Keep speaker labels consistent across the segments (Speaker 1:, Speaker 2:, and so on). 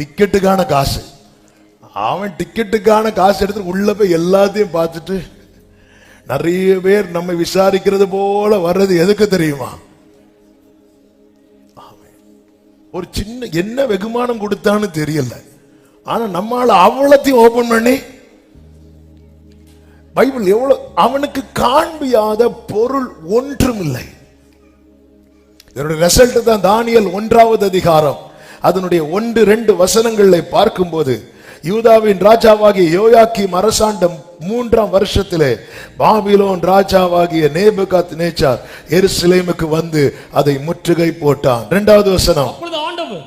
Speaker 1: டிக்கெட்டுக்கான காசு. அவன் டிக்கெட்டுக்கான காசு எடுத்து உள்ள போய் எல்லாத்தையும் பார்த்துட்டு நிறைய பேர் நம்ம விசாரிக்கிறது போல வர்றது எதுக்கு தெரியுமா? ஒரு சின்ன என்ன வெகுமானம் கொடுத்தான்னு தெரியல. ஆனா நம்மால அவ்வளத்தையும் ஓபன் பண்ணி பைபிள் எவ்வளவு அவனுக்கு காண்பியாத பொருள் ஒன்றும் இல்லை இதனுடைய ரிசல்ட் தான் தானியல் ஒன்றாவது அதிகாரம். அதனுடைய ஒன்று ரெண்டு வசனங்களை பார்க்கும்போது யூதாவின் ராஜாவாகிய யோயாக்கிம் அரசாண்ட மூன்றாம் வருஷத்திலே பாபிலோன் ராஜாவாகிய நேபுகாத் நேச்சார் எருசலேமுக்கு வந்து அதை முற்றுகை போட்டான். இரண்டாவது வசனம்.
Speaker 2: அப்பொழுது ஆண்டவர்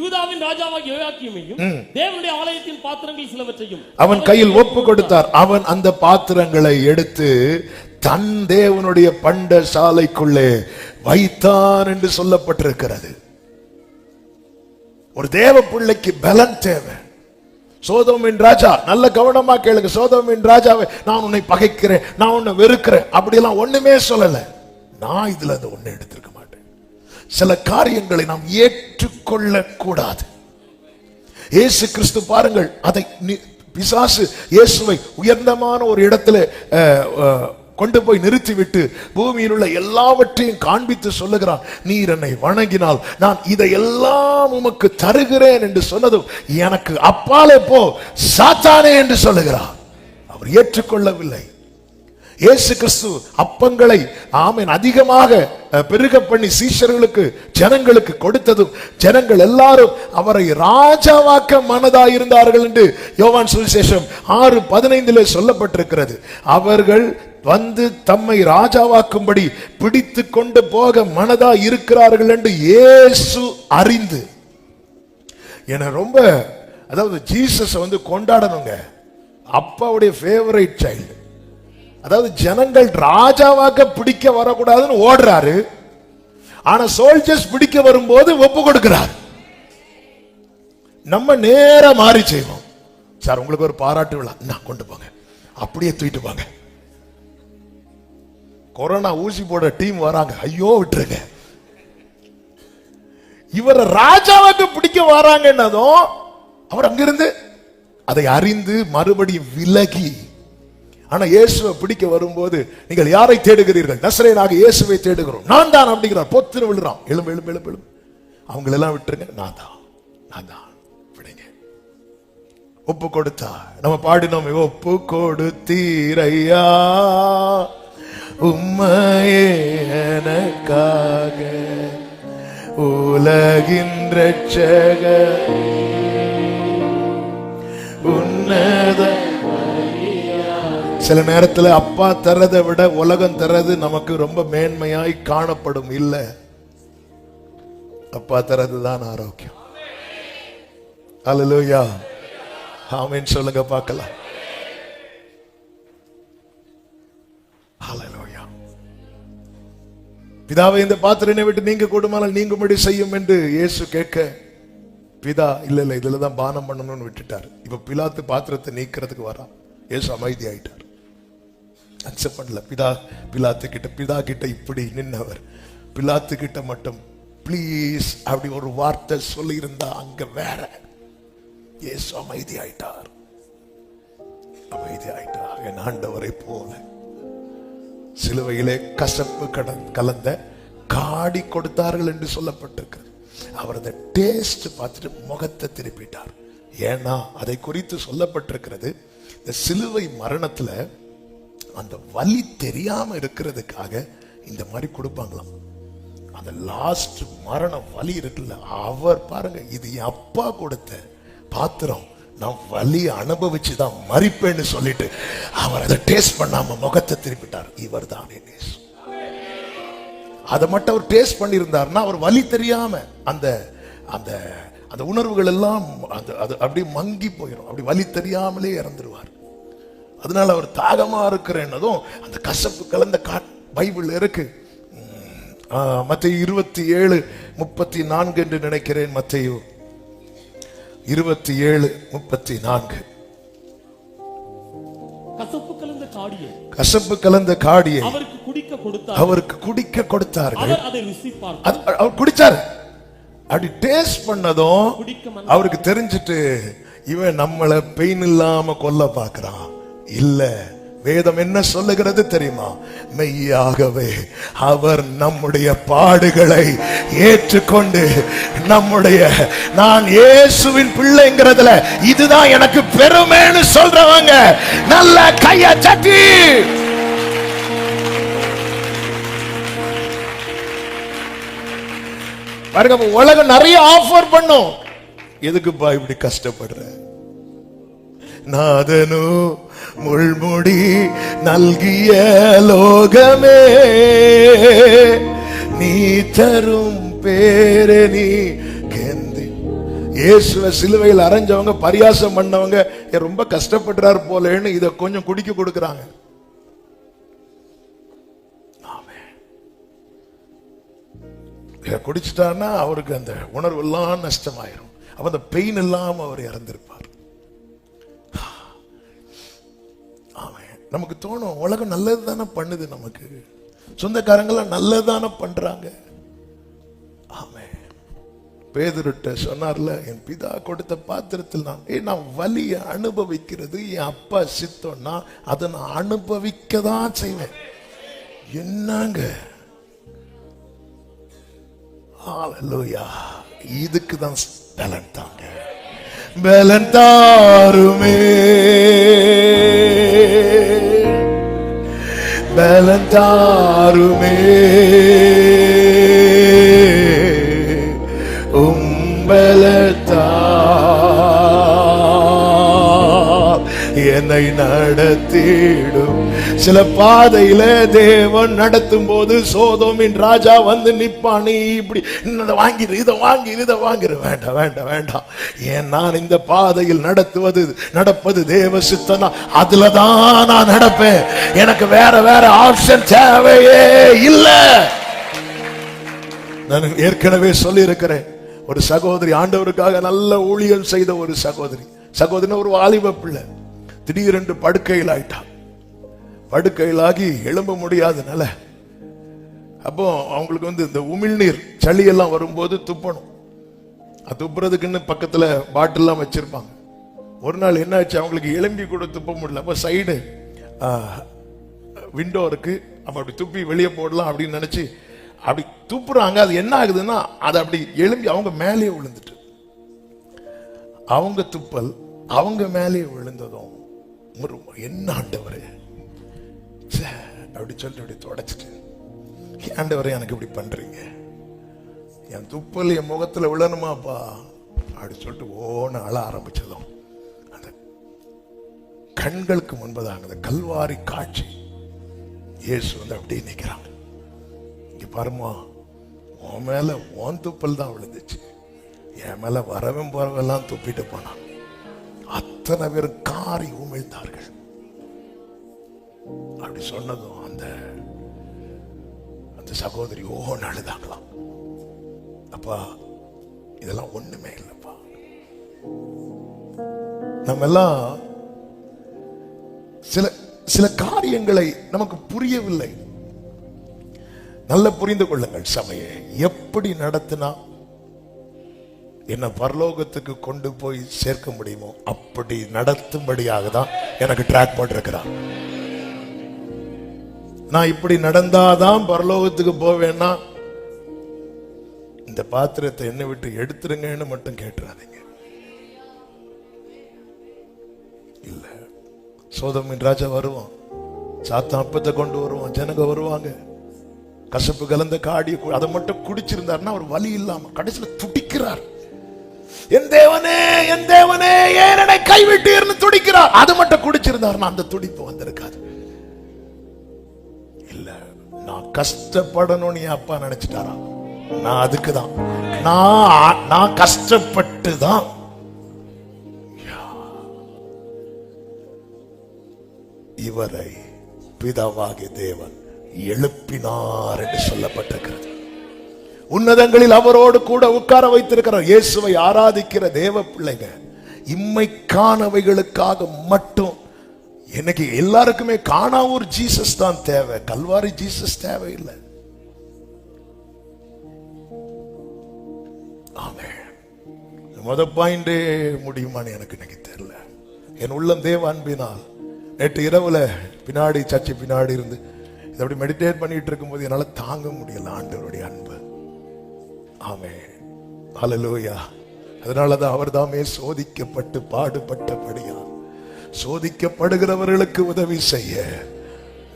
Speaker 2: யூதாவின் ராஜாவாகிய யோயாக்கீமையும் தேவனுடைய ஆலயத்தின் பாத்திரங்கள் சிலவற்றையும்
Speaker 1: அவன் கையில் ஒப்பு கொடுத்தார். அவன் அந்த பாத்திரங்களை எடுத்து தன் தேவனுடைய பண்ட சாலைக்குள்ளே வைத்தான் என்று சொல்லப்பட்டிருக்கிறது. ஒரு தேவ பிள்ளைக்கு பலன் தேவை. சோதோமின் ராஜா நல்ல கவனமா கேளுங்க. சோதோமின் ராஜாவை நான் உன்னை பகைக்கிறேன் நான் உன்னை வெறுக்கிறேன். அப்படிலாம் ஒண்ணுமே சொல்லல. நான் இதுல அதை ஒண்ணு எடுத்திருக்க மாட்டேன். சில காரியங்களை நாம் ஏற்றுக்கொள்ள கூடாது இயேசு கிறிஸ்து பாருங்கள் அதை பிசாசு இயேசுவை உயர்ந்தமான ஒரு இடத்துல கொண்டு போய் நிறுத்திவிட்டு பூமியில் உள்ள எல்லாவற்றையும் காண்பித்து சொல்லுகிறார் நீர் என்னை வணங்கினால் நான் இதை எல்லாம் உமக்கு தருகிறேன் என்று சொன்னதும் எனக்கு அப்பாலே போ சாத்தானே என்று சொல்லுகிறார். அவர் ஏற்றுக்கொள்ளவில்லை. இயேசு கிறிஸ்து அப்பங்களை ஆமீன் அதிகமாக பெருக பண்ணி சீஷர்களுக்கு ஜனங்களுக்கு கொடுத்ததும் ஜனங்கள் எல்லாரும் அவரை ராஜாவாக்க மனதாயிருந்தார்கள் என்று யோவான் சுவிசேஷம் ஆறு பதினைந்திலே சொல்லப்பட்டிருக்கிறது. அவர்கள் வந்து தம்மை ராஜாவாக்கும்படி பிடித்து கொண்டு போக மனதா இருக்கிறார்கள் என்று இயேசு அறிந்து. என ரொம்ப அதாவது ஜீசஸ் வந்து கொண்டாடணுங்க. அப்பாவுடைய ஃபேவரைட் சைல்டு அதாவது ஜனங்கள் ராஜாவாக்க பிடிக்க வரக்கூடாதுன்னு ஓடுறாரு. ஆனா சோல்ஜர்ஸ் பிடிக்க வரும்போது ஒப்பு கொடுக்கிறார். நம்ம நேர மாறி செய்வோம். சார் உங்களுக்கு ஒரு பாராட்டு விழா. நான் கொண்டு போங்க. அப்படியே தூக்கிட்டு போங்க. கொரோனா ஊசி போட டீம் வராங்க. ஐயோ விட்டுருங்க. இவரை ராஜாவுக்கு பிடிக்க வராங்கன்னதும் அவர் அங்கிருந்து அதை அறிந்து மறுபடியும் விலகி. ஆனா இயேசுவை பிடிக்க வரும்போது நீங்கள் யாரை தேடுகிறீர்கள்? நசரேனாக இயேசுவை தேடுகிறோம். நான் தான் அப்படிங்கிறார். பொத்துன்னு விழுறான். எழும்பு எழும்பு எழும்பு எழும்பு. அவங்களெல்லாம் விட்டுருங்க. நான் தான். நான் தான். விடுங்க. ஒப்பு கொடுத்தா நம்ம பாடினோம். ஒப்பு கொடுத்தீரையா. உம்மையே எனக்காக உலகின் ரட்சகர் உன்னத சில நேரத்துல அப்பா தர்றதை விட உலகம் தர்றது நமக்கு ரொம்ப மேன்மையாய் காணப்படும் இல்ல. அப்பா தர்றது தான் ஆரோக்கியம். அலலூயா ஆமின்னு சொல்லுங்க பார்க்கலாம். ஹalleluya பிதாவை இந்த பாத்திரனை விட்டு நீங்க கூடுமானால் நீங்கும்படி செய்யும் என்று இயேசு கேட்க பிதா இல்ல இல்ல இதுல தான் பானம் பண்ணணும்னு விட்டுட்டார். இப்ப பிலாத்து பாத்திரத்தை நீக்கிறதுக்கு வரா. இயேசு அமைதி ஆயிட்டார் அக்செப்ட் பண்ணல. பிதா பிலாத்து கிட்ட பிதா கிட்ட இப்படி நின்னவர். பிலாத்து கிட்ட மட்டும் ப்ளீஸ் அப்படி ஒரு வார்த்தை சொல்லியிருந்தா அங்க வேற. இயேசு அமைதி ஆயிட்டார் அமைதி ஆயிட்டார் என் ஆண்டவரை போல. சிலுவையிலே கசப்பு கடன் கலந்த காடி கொடுத்தார்கள் என்று சொல்லப்பட்டிருக்கிறது. அவர் அந்த டேஸ்ட் பார்த்துட்டு முகத்தை திருப்பிட்டார். ஏன்னா அதை குறித்து சொல்லப்பட்டிருக்கிறது இந்த சிலுவை மரணத்துல அந்த வலி தெரியாம இருக்கிறதுக்காக இந்த மாதிரி கொடுப்பாங்களாம். அந்த லாஸ்ட் மரண வலி இருக்குல்ல அவர் பாருங்க இது என் அப்பா கொடுத்த பாத்திரம். நான் வலி அனுபவிச்சு தான் மறிப்பேன்னு சொல்லிட்டு அவர் அதை டேஸ்ட் பண்ணாம முகத்தை திருப்பிட்டார். இவர் தான் அதை மட்டும் அவர் டேஸ்ட் பண்ணியிருந்தாருன்னா அவர் வலி தெரியாம அந்த அந்த அந்த உணர்வுகள் எல்லாம் அது அது அப்படியே மங்கி போயிடும் அப்படி வலி தெரியாமலே இறந்துருவார். அதனால அவர் தாகமா இருக்கிறேன்னதும் அந்த கசப்பு கலந்த கா பைபிள் இருக்கு. மற்ற இருபத்தி ஏழு முப்பத்தி நான்கு என்று நினைக்கிறேன் மத்தையோ. இருபத்தி ஏழு முப்பத்தி நான்கு.
Speaker 2: கசப்பு கலந்த காடியை அவருக்கு குடிக்க கொடுத்தார்
Speaker 1: அவருக்கு குடிக்க கொடுத்தார்கள்.
Speaker 2: அவர்
Speaker 1: குடிச்சாரு. அப்படி டேஸ்ட் பண்ணதும் அவருக்கு தெரிஞ்சிட்டு இவன் நம்மள பெயின் இல்லாம கொல்ல பார்க்கறான். இல்ல. வேதம் என்ன சொல்லுகிறது தெரியுமா? மெய்யாகவே அவர் நம்முடைய பாடுகளை ஏற்றுக்கொண்டு நம்முடைய நான் இயேசுவின் பிள்ளைங்கிறதுல இதுதான் எனக்கு பெருமைன்னு சொல்றவங்க. நல்ல கைய சட்டி பாருங்க உலகம் நிறைய ஆஃபர் பண்ணும். எதுக்குப்பா இப்படி கஷ்டப்படுற? நாதனு முள்முடி நல்கிய லோகமே. நீ தரும் பேரணி நீ கெந்தி. இயேசுவ சிலுவையில் அரைஞ்சவங்க பரியாசம் பண்ணவங்க ரொம்ப கஷ்டப்படுறாரு போலேன்னு இதை கொஞ்சம் குடிக்க கொடுக்குறாங்க. இதை குடிச்சிட்டான்னா அவருக்கு அந்த உணர்வு எல்லாம் நஷ்டமாயிரும். அப்ப அந்த பெயின் இல்லாம அவர் இறந்திருப்பார். அவன் நமக்கு தோணும் உலகம் நல்லது தானே பண்ணுது நமக்கு. சொந்தக்காரங்களாம் நல்லது தானே பண்றாங்க. ஆமே பேதுருட்ட சொன்னார்ல என் பிதா கொடுத்த பாத்திரத்தில் நான் ஏ நான் வலியை அனுபவிக்கிறது என் அப்பா சித்தம்னா அதை நான் அனுபவிக்க தான் செய்வேன். என்னங்க? ஹalleluya. இதுக்கு தான் பலன் தாங்க. பலன் தாருமே. பலந்தாருமே உம்பலத்தார் என்னை நடத்திடும் சில பாதையில தேவன் நடத்தும் போது சோதோமின் ராஜா வந்து நிப்பானி. இப்படி வாங்கிடு இதை வாங்கிடு இதை வாங்கிடு வேண்டாம் வேண்டாம் வேண்டாம். ஏன் நான் இந்த பாதையில் நடத்துவது நடப்பது தேவ சித்தனா? அதுல தான் நான் நடப்பேன். எனக்கு வேற வேற ஆப்ஷன் தேவையே இல்லை. நான் ஏற்கனவே சொல்லி இருக்கிறேன் ஒரு சகோதரி ஆண்டவருக்காக நல்ல ஊழியம் செய்த ஒரு சகோதரி. சகோதரி ஒரு வாலிப பிள்ளை. திடீரென்று படுக்கையில் ஆயிட்டான். படுக்கையிலாகி எழும்ப முடியாதனால அப்போ அவங்களுக்கு வந்து இந்த உமிழ்நீர் சளி எல்லாம் வரும்போது துப்பணும். அது துப்புறதுக்குன்னு பக்கத்தில் பாட்டில்லாம் வச்சிருப்பாங்க. ஒரு நாள் என்ன ஆச்சு அவங்களுக்கு எலும்பி கூட துப்ப முடியல. அப்போ சைடு விண்டோ இருக்கு. அப்போ அப்படி துப்பி வெளியே போடலாம் அப்படின்னு நினைச்சு அப்படி துப்புறாங்க. அது என்ன ஆகுதுன்னா அது அப்படி எலும்பி அவங்க மேலேயே விழுந்துட்டு. அவங்க துப்பல் அவங்க மேலேயே விழுந்ததும் என்ன ஆண்டவர்? அப்படி சொல்லிட்டு அப்படி தொடச்சிட்டு ஆண்டவரே எனக்கு இப்படி பண்றீங்க? என் துப்பல் என் முகத்துல விழணுமாப்பா? அப்படி சொல்லிட்டு ஓன அழ ஆரம்பிச்சதும் அந்த கண்களுக்கு முன்பதாக அந்த கல்வாரி காட்சி இயேசு வந்து அப்படியே நிற்கிறாங்க இங்க பாருமா உன் மேல உன் துப்பல் தான் விழுந்துச்சு. என் மேல வரவன் போறவெல்லாம் துப்பிட்டு போனான். அத்தனை பேரும் காரி உமிழ்ந்தார்கள் அப்படி சொன்னதும் அந்த அந்த சகோதரி ஓ அழுதாங்களாம். அப்பா இதெல்லாம் ஒண்ணுமே இல்லப்பா. நம்ம எல்லாம் சில சில காரியங்களை நமக்கு புரியவில்லை. நல்ல புரிந்து கொள்ளுங்கள் சபையை எப்படி நடத்தினா என்ன பரலோகத்துக்கு கொண்டு போய் சேர்க்க முடியுமோ அப்படி நடத்தும்படியாக தான் எனக்கு ட்ராக் போட்டிருக்கிறார். நான் இப்படி நடந்தாதான் பரலோகத்துக்கு போவேன்னா இந்த பாத்திரத்தை என்ன விட்டு எடுத்துருங்கன்னு மட்டும் கேட்டுறாதீங்க. இல்ல. சோதமின் ராஜா வருவான். சாத்தான் அப்பத்தை கொண்டு வருவான். ஜனங்க வருவாங்க. கசப்பு கலந்த காடி அதை மட்டும் குடிச்சிருந்தாருன்னா அவர் வலி இல்லாம கடைசியில துடிக்கிறார். என் தேவனே என் தேவனே ஏன் என்னை கைவிட்டீர்னு துடிக்கிறார்? அது மட்டும் குடிச்சிருந்தாருன்னா அந்த துடிப்பு வந்திருக்காது. கஷ்டப்படணும்னு என் அப்பா நினைச்சிட்டாரா? நான் அதுக்கு தான் நான் நான் கஷ்டப்பட்டு தான் இவரை பிதாவாகிய தேவன் எழுப்பினார் என்று சொல்லப்பட்டிருக்கிறது. உன்னதங்களில் அவரோடு கூட உட்கார வைத்திருக்கிறார் இயேசுவை ஆராதிக்கிற தேவ பிள்ளைங்க இம்மைக்கானவைகளுக்காக மட்டும் எனக்கு எல்லாருக்குமே காணாவூர் ஜீசஸ் தான் தேவை. கல்வாரி ஜீசஸ் தேவையில்லை. ஆமே முத பாயிண்டே முடியுமான்னு எனக்கு இன்னைக்கு தெரியல. என் உள்ளம் தேவ அன்பினால் நேற்று இரவுல பின்னாடி சர்ச்சை பின்னாடி இருந்து இதை அப்படி மெடிடேட் பண்ணிட்டு இருக்கும்போது என்னால தாங்க முடியல ஆண்டவருடைய அன்பு. ஆமே ஹalleluya அதனாலதான் அவர் தாமே சோதிக்கப்பட்டு பாடுபட்டபடியா சோதிக்கப்படுகிறவர்களுக்கு உதவி செய்ய.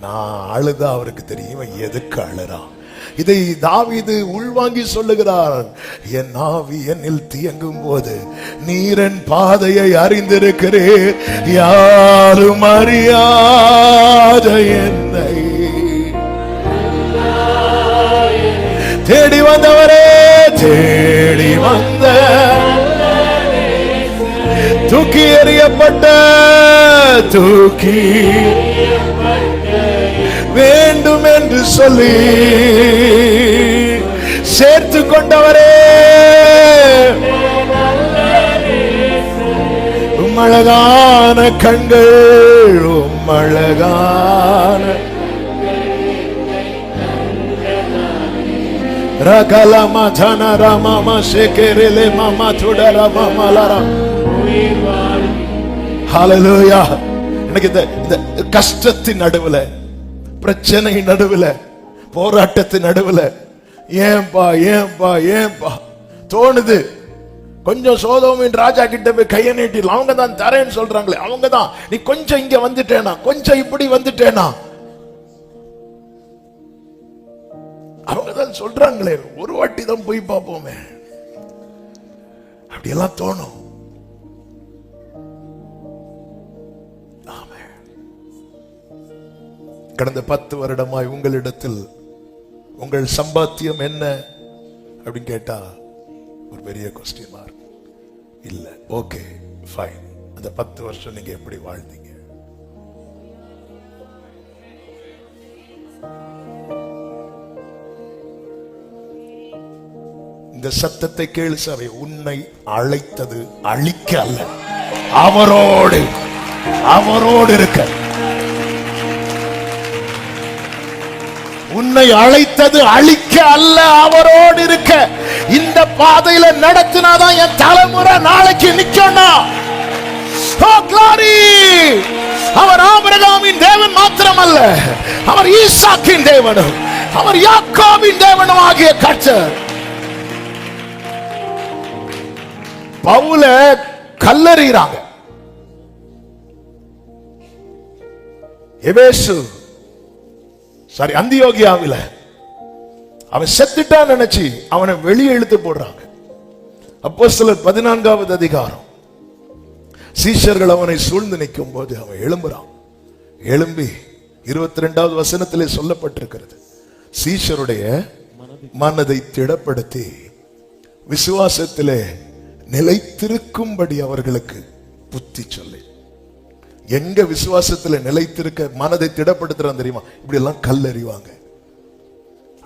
Speaker 1: நான் அழுதா அவருக்கு தெரியும் எதுக்கு அழுறான்? இதை தாவிது உள்வாங்கி சொல்லுகிறார் என் ஆவி என்னில் தியங்கும் போது நீரன் பாதையை அறிந்திருக்கிறேன் யாரும் அறியாத என்னை. தேடி வந்தவரே தேடி வந்த தூக்கி எறியப்பட்ட தூக்கி வேண்டும் என்று சொல்லி சேர்த்து கொண்டவரே. உம்மழகான கண்கள் உம்மழகான ரகலம தன ரமம சேகரிலே மம சுடர மமலரம் உயிர்வா ஹalleluya எனக்கு இந்த இந்த கஷ்டத்தின் நடுவுல பிரச்சனை நடுவுல போராட்டத்தின் நடுவுல ஏன்பா ஏன்பா ஏன்பா தோணுது. கொஞ்சம் சோதோமின் ராஜா கிட்ட போய் கையை நீட்டில அவங்க தான் தரேன்னு சொல்றாங்களே அவங்க தான். நீ கொஞ்சம் இங்க வந்துட்டேனா? கொஞ்சம் இப்படி வந்துட்டேனா? அவங்க தான் சொல்றாங்களே ஒரு வாட்டி தான் போய் பார்ப்போமே. அப்படியெல்லாம் தோணும். கடந்த பத்து வருடமாய் உங்களிடத்தில் உங்கள் சம்பாத்தியம் என்ன? அப்படின்னு கேட்டா ஒரு பெரிய கொஸ்டின் மார்க் இல்ல. ஓகே ஃபைன் அந்த பத்து வருஷம் நீங்க எப்படி வாழ்ந்தீங்க? இந்த சத்தத்தை கேளு சபை உன்னை அழைத்தது அழிக்க அல்ல. அவரோடு அவரோடு இருக்க. உன்னை அழைத்தது அழிக்க அல்ல அவரோடு இருக்க. இந்த பாதையில நடத்தினாதான் என் தலைமுறை நாளைக்கு நிக்கணும் அவர் ஆபரகாமின் தேவன் மாத்திரமல்ல அவர் ஈசாக்கின் தேவனும் அவர் யாக்கோபின் தேவனும் ஆகிய கர்த்தர். பவுல கல்லறிகிறாங்க. எபேசு சாரி அந்தியோகியாவில. அவன் செத்துட்டான் நினைச்சு அவனை வெளியே இழுத்து போடுறாங்க. அப்போ சிலர் பதினான்காவது அதிகாரம். சீஷர்கள் அவனை சூழ்ந்து நிற்கும் போது அவன் எழும்புறான். எழும்பி இருபத்தி ரெண்டாவது வசனத்திலே சொல்லப்பட்டிருக்கிறது. சீஷருடைய மனதை திடப்படுத்தி விசுவாசத்திலே நிலைத்திருக்கும்படி அவர்களுக்கு புத்தி சொல்லி எங்க விசுவாசத்துல நிலைத்திருக்க மனதை திடப்படுத்துறான் தெரியுமா? இப்படி எல்லாம் கல் எறிவாங்க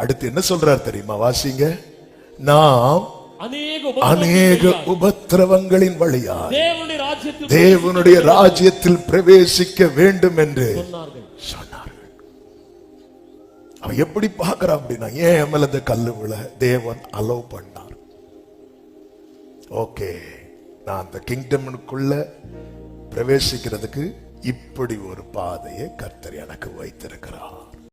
Speaker 1: அடுத்து என்ன சொல்றார் தெரியுமா? வாசிங்க. நாம்
Speaker 2: அநேக
Speaker 1: உபத்திரவங்களின் வழியா
Speaker 2: தேவனுடைய ராஜ்யத்தில்
Speaker 1: பிரவேசிக்க வேண்டும் என்று சொன்னார்கள். அவன் எப்படி பார்க்கறான் அப்படின்னா ஏன் என் மேல இந்த கல்லு விழ? தேவன் அலோவ் பண்ணார். ஓகே நான் அந்த கிங்டம்னுக்குள்ள பிரவேசிக்கிறதுக்கு இப்படி ஒரு பாதையை கர்த்தர் எனக்கு வைத்திருக்கிறார்.